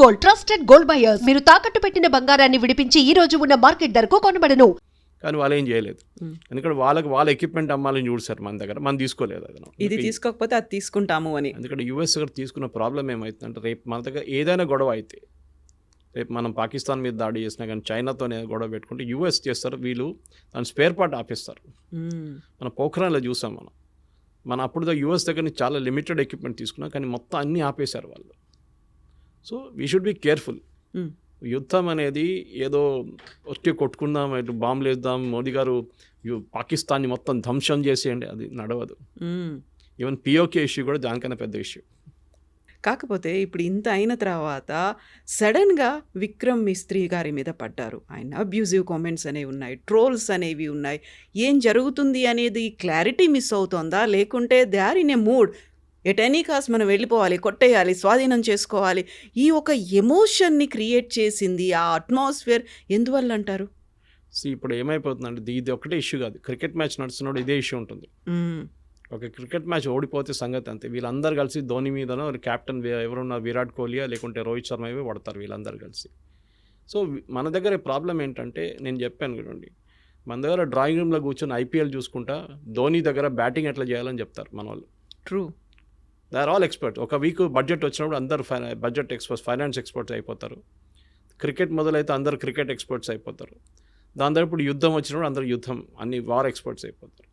Gold trusted gold buyers మీరు తాకట్టు పెట్టిన బంగారాన్ని విడిపించి ఈ రోజు ఉన్న మార్కెట్ ధరకు కొనబడను. కానీ వాళ్ళు ఏం చేయలేదు. ఎందుకంటే వాళ్ళకి వాళ్ళ ఎక్విప్మెంట్ అమ్మాలని చూసారు మన దగ్గర. మనం తీసుకోలేదు అది. ఇది తీసుకోకపోతే అది తీసుకుంటాము అని. ఎందుకంటే యూఎస్ దగ్గర తీసుకున్న ప్రాబ్లం ఏమవుతుందంటే రేపు మన దగ్గర ఏదైనా గొడవ అయితే రేపు మనం పాకిస్తాన్ మీద దాడి చేసినా కానీ చైనాతోనే గొడవ పెట్టుకుంటే యూఎస్ చేస్తారు వీళ్ళు దాని స్పేర్ పార్ట్ ఆపేస్తారు. మన పోఖరాన్లో చూసాం మనం. మన అప్పుడు యూఎస్ దగ్గర నుంచి చాలా లిమిటెడ్ ఎక్విప్మెంట్ తీసుకున్నాం కానీ మొత్తం అన్నీ ఆపేశారు వాళ్ళు. So we should be careful. యుద్ధం అనేది ఏదో వచ్చి కొట్టుకుందాం ఇటు బాంబులు వేద్దాం మోదీ గారు పాకిస్తాన్ని మొత్తం ధ్వంసం చేసేయండి అది నడవదు. ఈవెన్ పిఓకే ఇష్యూ కూడా దానికన్నా పెద్ద ఇష్యూ కాకపోతే ఇప్పుడు ఇంత అయిన తర్వాత సడన్గా విక్రమ్ మిస్త్రీ గారి మీద పడ్డారు ఆయన అబ్యూజివ్ కామెంట్స్ అనేవి ఉన్నాయి ట్రోల్స్ అనేవి ఉన్నాయి ఏం జరుగుతుంది అనేది క్లారిటీ మిస్ అవుతోందా లేకుంటే they are in a mood at any cost మనం వెళ్ళిపోవాలి కొట్టేయాలి స్వాధీనం చేసుకోవాలి. ఈ ఒక ఎమోషన్ని క్రియేట్ చేసింది ఆ అట్మాస్ఫియర్ ఎందువల్ల అంటారు? సో ఇప్పుడు ఏమైపోతుందంటే ఇది- ఒకటే ఇష్యూ కాదు. క్రికెట్ మ్యాచ్ నడుస్తున్నప్పుడు ఇదే ఇష్యూ ఉంటుంది. ఒక క్రికెట్ మ్యాచ్ ఓడిపోతే సంగతి అంతే. వీళ్ళందరూ కలిసి ధోని మీదనో కెప్టెన్ ఎవరున్నారు విరాట్ కోహ్లీయా లేకుంటే రోహిత్ శర్మ ఇవే పడతారు వీళ్ళందరూ కలిసి. సో మన దగ్గర ప్రాబ్లం ఏంటంటే నేను చెప్పాను చూడండి మన దగ్గర డ్రాయింగ్ రూమ్లో కూర్చొని ఐపీఎల్ చూసుకుంటా ధోని దగ్గర బ్యాటింగ్ ఎట్లా చేయాలని చెప్తారు మన వాళ్ళు true they are all experts ఒక వీక్ బడ్జెట్ వచ్చినప్పుడు అందరు బడ్జెట్ ఎక్స్పర్ట్స్ ఫైనాన్స్ ఎక్స్పర్ట్స్ అయిపోతారు. క్రికెట్ మొదలైతే అందరు క్రికెట్ ఎక్స్పర్ట్స్ అయిపోతారు. దాని తర్వాత ఇప్పుడు యుద్ధం వచ్చినప్పుడు అందరు యుద్ధం అన్ని వార్ ఎక్స్పర్ట్స్ అయిపోతారు.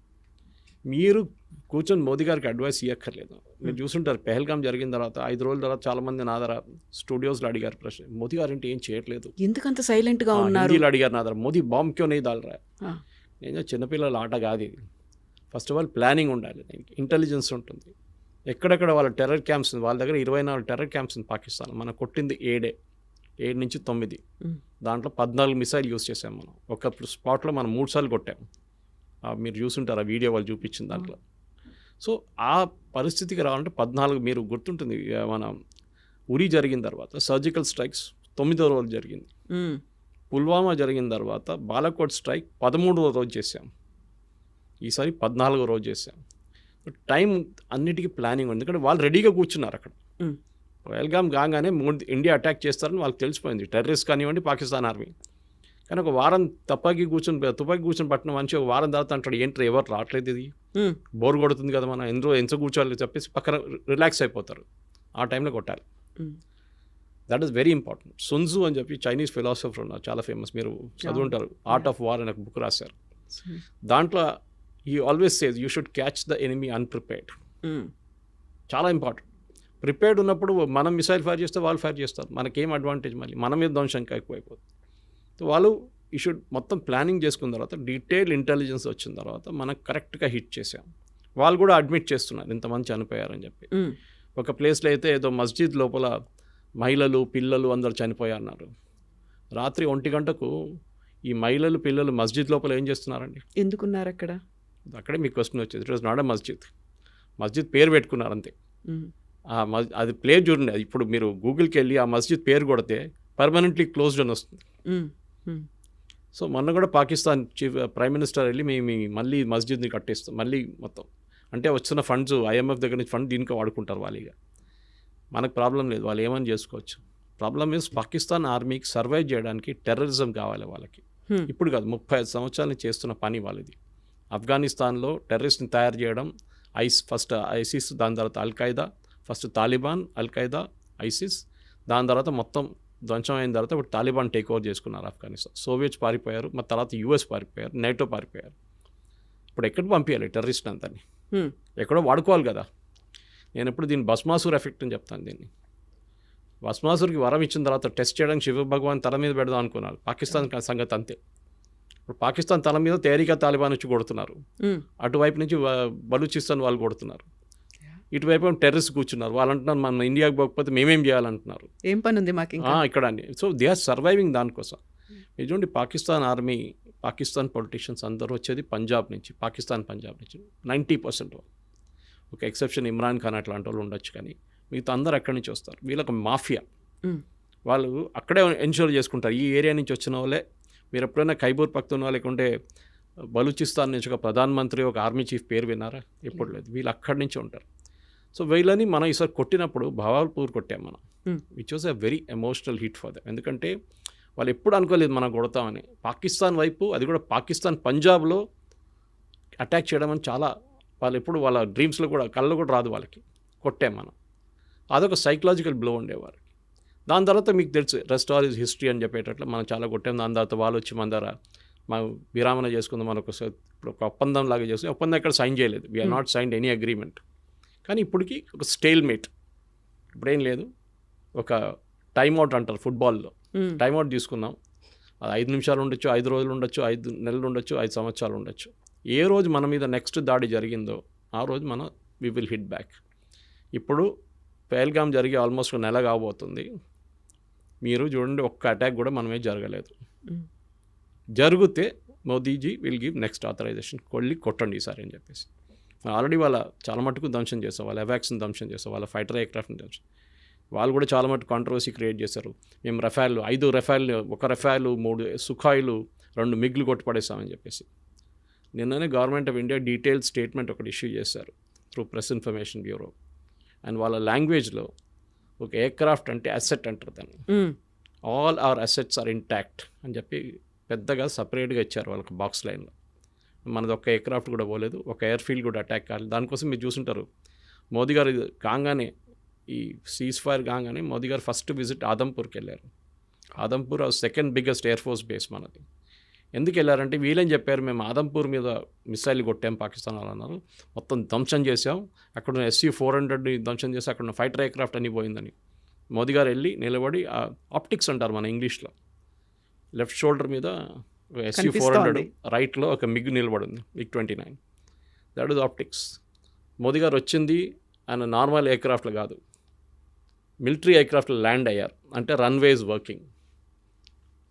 మీరు కూర్చొని మోదీ గారికి అడ్వైస్ ఇవ్వక్కర్లేదు మీరు చూసుంటారు పెహల్గాం జరిగిన తర్వాత ఐదు రోజుల తర్వాత చాలామంది నా దగ్గర స్టూడియోస్లో అడిగారు ప్రశ్న. మోదీ గారు ఏంటి ఏం చేయట్లేదు. ఎందుకంత సైలెంట్గా ఉన్నారు? అడిగారు నా దగ్గర. మోదీ బాంబ్ క్యో నెయ్యి దాల్ రా ఆ. నేను చిన్నపిల్లల ఆట కాదు ఇది. ఫస్ట్ ఆఫ్ ఆల్ ప్లానింగ్ ఉండాలి దీనికి. ఇంటెలిజెన్స్ ఉంటుంది. ఎక్కడెక్కడ వాళ్ళ టెర్రర్ క్యాంప్స్ ఉంది వాళ్ళ దగ్గర ఇరవై నాలుగు టెర్రర్ క్యాంప్స్ ఉంది పాకిస్తాన్ మనం కొట్టింది ఏడే ఏడు నుంచి తొమ్మిది. దాంట్లో పద్నాలుగు మిసైల్ యూస్ చేసాం మనం. ఒక స్పాట్లో మనం మూడు సార్లు కొట్టాం. మీరు చూసుంటారు ఆ వీడియో వాళ్ళు చూపించిన దాంట్లో. సో ఆ పరిస్థితికి రావాలంటే పద్నాలుగు మీరు గుర్తుంటుంది మన ఉరి జరిగిన తర్వాత సర్జికల్ స్ట్రైక్స్ తొమ్మిదో రోజు జరిగింది. పుల్వామా జరిగిన తర్వాత బాలకోట్ స్ట్రైక్ పదమూడవ రోజు చేశాం. ఈసారి పద్నాలుగో రోజు చేశాం. టైం అన్నిటికీ ప్లానింగ్ ఉంది. ఎందుకంటే వాళ్ళు రెడీగా కూర్చున్నారు అక్కడ. వెల్గామ్ కాగానే మూడు ఇండియా అటాక్ చేస్తారని వాళ్ళకి తెలిసిపోయింది. టెర్రరిస్ట్ కానివ్వండి పాకిస్తాన్ ఆర్మీ. కానీ ఒక వారం తప్పకి కూర్చొని తుపాకి కూర్చొని పట్టిన మనిషి ఒక వారం తర్వాత అంటాడు ఏంటి ఎవరు రావట్లేదు ఇది. బోర్ కొడుతుంది కదా మనం ఎంతో ఎంత కూర్చోవాలి చెప్పేసి పక్కన రిలాక్స్ అయిపోతారు. ఆ టైంలో కొట్టాలి. That is very important Sun Tzu అని చెప్పి చైనీస్ ఫిలాసఫర్ ఉన్నారు చాలా ఫేమస్ మీరు చదువుంటారు. ఆర్ట్ ఆఫ్ వార్ అనే ఒక బుక్ రాశారు. దాంట్లో ఈ always says you should catch the enemy unprepared. చాలా ఇంపార్టెంట్ ప్రిపేర్డ్ ఉన్నప్పుడు మనం మిసైల్ ఫైర్ చేస్తే వాళ్ళు ఫైర్ చేస్తారు. మనకేం అడ్వాంటేజ్ మళ్ళీ? మన మీద ధ్వంసం ఇంకా ఎక్కువైపోతుంది. సో వాళ్ళు ఈ షుడ్ మొత్తం ప్లానింగ్ చేసుకున్న తర్వాత డీటెయిల్ ఇంటెలిజెన్స్ వచ్చిన తర్వాత మనకు కరెక్ట్గా హిట్ చేసాం. వాళ్ళు కూడా అడ్మిట్ చేస్తున్నారు ఇంతమంది చనిపోయారని చెప్పి. మ్మ్. ఒక ప్లేస్లో అయితే ఏదో మస్జిద్ లోపల మహిళలు పిల్లలు అందరు చనిపోయారన్నారు రాత్రి ఒంటి గంటకు ఈ మహిళలు పిల్లలు మస్జిద్ లోపల ఏం చేస్తున్నారండి? ఎందుకున్నారు అక్కడ అక్కడే మీకు క్వశ్చన్ వచ్చేది. ఇట్ వాజ్ నాట్ ఎ మస్జిద్. మస్జిద్ పేరు పెట్టుకున్నారు అంతే. ఆ మస్ అది ప్లేస్ చూడండి. అది ఇప్పుడు మీరు గూగుల్కి వెళ్ళి ఆ మస్జిద్ పేరు కొడితే పర్మనెంట్లీ క్లోజ్డ్ అని వస్తుంది. సో మొన్న కూడా పాకిస్తాన్ చీఫ్ ప్రైమ్ మినిస్టర్ వెళ్ళి మేము మళ్ళీ మస్జిద్ని కట్టేస్తాం. మళ్ళీ మొత్తం. అంటే వచ్చిన ఫండ్స్ ఐఎంఎఫ్ దగ్గర నుంచి ఫండ్ దీనికి వాడుకుంటారు వాళ్ళు ఇక. మనకు ప్రాబ్లం లేదు. వాళ్ళు ఏమని చేసుకోవచ్చు? ప్రాబ్లం మీన్స్ పాకిస్తాన్ ఆర్మీకి సర్వైవ్ చేయడానికి టెర్రరిజం కావాలి వాళ్ళకి. ఇప్పుడు కాదు. ముప్పై ఐదు సంవత్సరాల చేస్తున్న పని వాళ్ళది. ఆఫ్ఘనిస్తాన్లో టెర్రరిస్ట్ని తయారు చేయడం ఐస్ ఫస్ట్ ఐసిస్ దాని తర్వాత al Qaeda first Taliban al Qaeda ISIS దాని తర్వాత మొత్తం ధ్వంసం అయిన తర్వాత ఇప్పుడు తాలిబాన్ టేక్ ఓవర్ చేసుకున్నారు ఆఫ్ఘనిస్తాన్. సోవియట్స్ పారిపోయారు మరి తర్వాత యూఎస్ పారిపోయారు నేటో పారిపోయారు. ఇప్పుడు ఎక్కడ పంపించాలి టెర్రరిస్ట్ అంతని. ఎక్కడో వాడుకోవాలి కదా. నేను ఎప్పుడు దీన్ని భస్మాసుర్ ఎఫెక్ట్ అని చెప్తాను దీన్ని. భస్మాసుర్కి వరం ఇచ్చిన తర్వాత టెస్ట్ చేయడానికి శివ భగవాన్ తల మీద పెడదాం అనుకున్నారు. పాకిస్తాన్ సంగతి అంతే. ఇప్పుడు పాకిస్తాన్ తల మీద తేరిక తాలిబాన్ వచ్చి కొడుతున్నారు. అటువైపు నుంచి బలూచిస్తాన్ వాళ్ళు కొడుతున్నారు. ఇటువైపు ఏమో టెర్రరిస్ట్ కూర్చున్నారు. వాళ్ళు అంటున్నారు మన ఇండియాకి పోకపోతే మేమేం చేయాలంటున్నారు. ఏం పని ఉంది మాకు ఇక్కడ సో దే ఆర్ సర్వైవింగ్ దానికోసం. చూడండి పాకిస్తాన్ ఆర్మీ పాకిస్తాన్ పొలిటీషియన్స్ అందరూ వచ్చేది పంజాబ్ నుంచి పాకిస్తాన్ పంజాబ్ నుంచి. నైంటీ పర్సెంట్ ఒక ఎక్సెప్షన్ ఇమ్రాన్ ఖాన్ అట్లాంటి వాళ్ళు ఉండొచ్చు కానీ మిగతా అందరూ అక్కడి నుంచి వస్తారు. వీళ్ళకి మాఫియా. వాళ్ళు అక్కడే ఎన్షూర్ చేసుకుంటారు. ఈ ఏరియా నుంచి వచ్చిన వాళ్ళే మీరు ఎప్పుడైనా ఖైబూర్ పఖ్తూనా లేకుంటే బలూచిస్తాన్ నుంచి ఒక ప్రధానమంత్రి ఒక ఆర్మీ చీఫ్ పేరు విన్నారా? ఎప్పుడు లేదు. వీళ్ళు అక్కడి నుంచి ఉంటారు. సో వీళ్ళని మనం ఈసారి కొట్టినప్పుడు భవాల్పూర్ కొట్టాం మనం. Which was a very emotional hit for them ఎందుకంటే వాళ్ళు ఎప్పుడు అనుకోలేదు మనం కొడతామని. పాకిస్తాన్ వైపు అది కూడా పాకిస్తాన్ పంజాబ్లో అటాక్ చేయడం అని చాలా వాళ్ళు ఎప్పుడు వాళ్ళ డ్రీమ్స్లో కూడా కళ్ళు కూడా రాదు వాళ్ళకి. కొట్టాం మనం. అదొక సైకలాజికల్ బ్లో ఉండేవారు. దాని తర్వాత మీకు తెలుసు రెస్ట్ ఆల్ ఇస్ హిస్టరీ అని చెప్పేటట్లు మనం చాలా కొట్టాం. దాని తర్వాత వాళ్ళు వచ్చి మన దగ్గర మా విరామణ చేసుకుందాం మనకు ఇప్పుడు ఒక ఒప్పందం లాగా చేసుకుని ఒప్పందం ఎక్కడ సైన్ చేయలేదు. We are Hmm. Not signed any agreement కానీ ఇప్పటికి ఒక స్టేల్ మేట్ ఇప్పుడేం లేదు. ఒక టైం అవుట్ అంటారు ఫుట్బాల్లో ఉమ్, టైం అవుట్ తీసుకుందాం. అది ఐదు నిమిషాలు ఉండొచ్చు ఐదు రోజులు ఉండొచ్చు ఐదు నెలలు ఉండొచ్చు ఐదు సంవత్సరాలు ఉండొచ్చు. ఏ రోజు మన మీద నెక్స్ట్ దాడి జరిగిందో ఆ రోజు మనం వి విల్ హిట్ బ్యాక్ ఇప్పుడు పేల్గామ్ జరిగి ఆల్మోస్ట్ ఒక నెల కాబోతుంది. మీరు చూడండి ఒక్క అటాక్ కూడా మనమే జరగలేదు. జరిగితే Modiji will give next authorisation. Kolli కొట్టండి ఈసారి అని చెప్పేసి. ఆల్రెడీ వాళ్ళ చాలా మటుకు ధ్వంసం చేస్తాం వాళ్ళ ఎవాక్స్ని ధ్వంసం చేస్తాం వాళ్ళ ఫైటర్ ఎయిర్క్రాఫ్ట్ని ధ్వంసం వాళ్ళు కూడా చాలా మటుకు కాంట్రవర్సీ క్రియేట్ చేశారు. మేము రఫాల్ ఐదు రఫాల్ ఒక రఫాలు మూడు సుఖాయిలు రెండు మిగ్లు కొట్టుపడేస్తామని చెప్పేసి. నిన్ననే government of India detail statement ఒకటి ఇష్యూ చేశారు through press information bureau and వాళ్ళ లాంగ్వేజ్లో ఒక ఎయిర్క్రాఫ్ట్ అంటే అసెట్ అంటారు దాన్ని. All our assets are intact అని చెప్పి పెద్దగా సపరేట్గా ఇచ్చారు వాళ్ళకి బాక్స్ లైన్లో. మనది ఒక ఎయిర్క్రాఫ్ట్ కూడా పోలేదు ఒక ఎయిర్ ఫీల్డ్ కూడా అటాక్ కాలేదు. దానికోసం మీరు చూసుంటారు మోదీ గారు కాగానే ఈ సీజ్ ఫైర్ కాగానే మోదీ గారు ఫస్ట్ విజిట్ ఆదంపూర్కి వెళ్ళారు. Adampur second biggest air force base మనది. ఎందుకు వెళ్ళారంటే వీళ్ళని చెప్పారు మేము ఆదంపూర్ మీద మిసైల్ కొట్టాం పాకిస్తాన్ వాళ్ళు అన్నారు. మొత్తం ధ్వంసం చేసాం అక్కడ ఉన్న ఎస్సీ ఫోర్ హండ్రెడ్ని ధ్వంసం చేసి అక్కడ ఉన్న ఫైటర్ ఎయిర్క్రాఫ్ట్ అన్ని పోయిందని. మోదీ గారు వెళ్ళి నిలబడి ఆప్టిక్స్ అంటారు మన ఇంగ్లీష్లో. లెఫ్ట్ షోల్డర్ మీద ఎస్సీ ఫోర్ హండ్రెడ్. రైట్లో ఒక మిగ్ నిలబడి ఉంది MiG twenty nine. That is optics Modi గారు వచ్చింది ఆయన నార్మల్ ఎయిర్క్రాఫ్ట్లు కాదు. మిలిటరీ ఎయిర్క్రాఫ్ట్లో ల్యాండ్ అయ్యారు. అంటే runways working.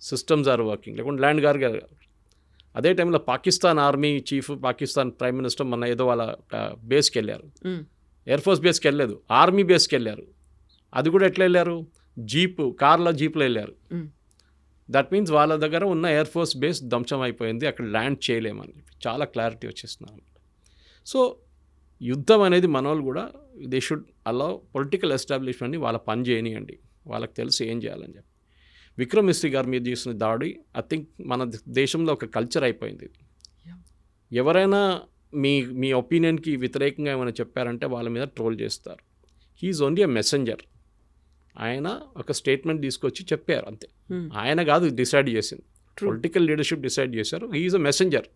Systems are working లేకుంటే ల్యాండ్ గారు అదే టైంలో Pakistan army chief Pakistan prime minister మన ఏదో వాళ్ళ బేస్కి వెళ్ళారు. ఎయిర్ ఫోర్స్ బేస్కి వెళ్ళలేదు. ఆర్మీ బేస్కి వెళ్ళారు. అది కూడా ఎట్లా వెళ్ళారు? జీపు కార్లో జీప్లో వెళ్ళారు. దట్ మీన్స్ వాళ్ళ దగ్గర ఉన్న ఎయిర్ ఫోర్స్ బేస్ ధ్వంసం అయిపోయింది. అక్కడ ల్యాండ్ చేయలేమని చాలా క్లారిటీ వచ్చేస్తున్నారు. సో యుద్ధం అనేది మన వాళ్ళు కూడా దే షుడ్ అలా పొలిటికల్ ఎస్టాబ్లిష్మెంట్ని వాళ్ళ పని చేయనియండి. వాళ్ళకి తెలిసి ఏం చేయాలని చెప్పి. విక్రమ్ మిస్త్రీ గారి మీద చేసిన దాడి ఐ థింక్ మన దేశంలో ఒక కల్చర్ అయిపోయింది. ఎవరైనా మీ మీ ఒపీనియన్కి వ్యతిరేకంగా ఏమైనా చెప్పారంటే వాళ్ళ మీద ట్రోల్ చేస్తారు. హీఈస్ ఓన్లీ ఎ మెసెంజర్ ఆయన ఒక స్టేట్మెంట్ తీసుకొచ్చి చెప్పారు అంతే. ఉమ్, ఆయన కాదు డిసైడ్ చేసింది. పొలిటికల్ లీడర్షిప్ డిసైడ్ చేశారు. హీఈస్ అ మెసెంజర్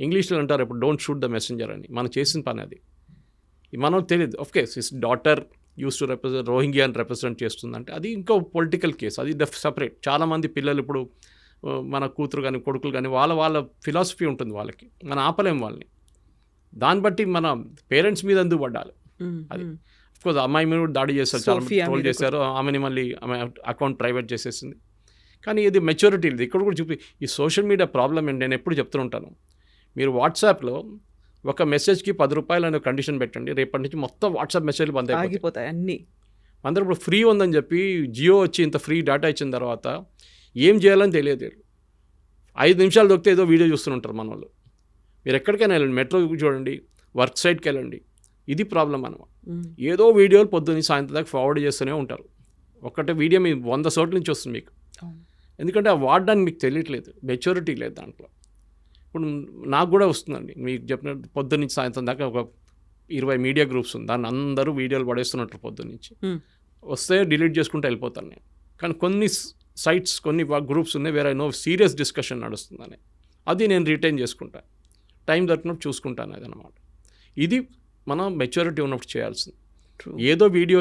ఇంగ్లీష్లో అంటారు ఇప్పుడు డోంట్ షూట్ ద మెసెంజర్ అని. మనం చేసిన పని అది. మనం తెలియదు of course his daughter used to represent రోహింగ్యాని represent చేస్తుందంటే అది ఇంకో పొలిటికల్ కేసు అది డెఫ్ సపరేట్ చాలామంది పిల్లలు ఇప్పుడు మన కూతురు కానీ కొడుకులు కానీ వాళ్ళ వాళ్ళ ఫిలాసఫీ ఉంటుంది వాళ్ళకి. మనం ఆపలేం వాళ్ళని. దాన్ని బట్టి మన పేరెంట్స్ మీద ఎందుకు పడ్డాలి అది. ఉమ్, కోర్స్ అమ్మాయి మీద కూడా దాడి చేస్తారు చాలా ట్రోల్ చేశారు. ఆమెని మళ్ళీ ఆమె అకౌంట్ ప్రైవేట్ చేసేసింది. కానీ ఇది మెచ్యూరిటీ ఇది ఇక్కడ కూడా చూపి ఈ సోషల్ మీడియా ప్రాబ్లం ఏంటి? నేను ఎప్పుడు చెప్తూ ఉంటాను. మీరు వాట్సాప్లో ఒక మెసేజ్కి పది రూపాయలు అనే కండిషన్ పెట్టండి. రేపటి నుంచి మొత్తం వాట్సాప్ మెసేజ్లు బంద్ అయిపోతాయి. అన్ని. అందరూ ఇప్పుడు ఫ్రీ ఉందని చెప్పి జియో వచ్చి ఇంత ఫ్రీ డేటా ఇచ్చిన తర్వాత ఏం చేయాలని తెలియదు ఐదు నిమిషాలు దొరికితే ఏదో వీడియో చూస్తుంటారు మన వాళ్ళు మీరు ఎక్కడికైనా వెళ్ళండి. మెట్రో చూడండి. వర్క్ సైట్కి వెళ్ళండి. ఇది ప్రాబ్లం అనమాట. ఏదో వీడియోలు పొద్దున్న సాయంత్రం దాకా ఫార్వర్డ్ చేస్తూనే ఉంటారు. ఒక్కటే వీడియో మీ వంద చోట్ల నుంచి వస్తుంది మీకు. ఎందుకంటే ఆ వాడడానికి మీకు తెలియట్లేదు. మెచ్యూరిటీ లేదు దాంట్లో. ఇప్పుడు నాకు కూడా వస్తుందండి. మీకు చెప్పినట్టు పొద్దున్న నుంచి సాయంత్రం దాకా ఒక ఇరవై మీడియా గ్రూప్స్ ఉంది. దాన్ని అందరూ వీడియోలు పడేస్తున్నట్టు పొద్దున్న నుంచి. వస్తే డిలీట్ చేసుకుంటూ వెళ్ళిపోతాను నేను. కానీ కొన్ని సైట్స్ కొన్ని గ్రూప్స్ ఉన్నాయి వేరే నో సీరియస్ డిస్కషన్ నడుస్తుందని. అది నేను రిటైన్ చేసుకుంటాను టైం దొరికినప్పుడు చూసుకుంటాను అది అనమాట ఇది మనం మెచ్యూరిటీ ఉన్నప్పుడు చేయాల్సింది. ఏదో వీడియో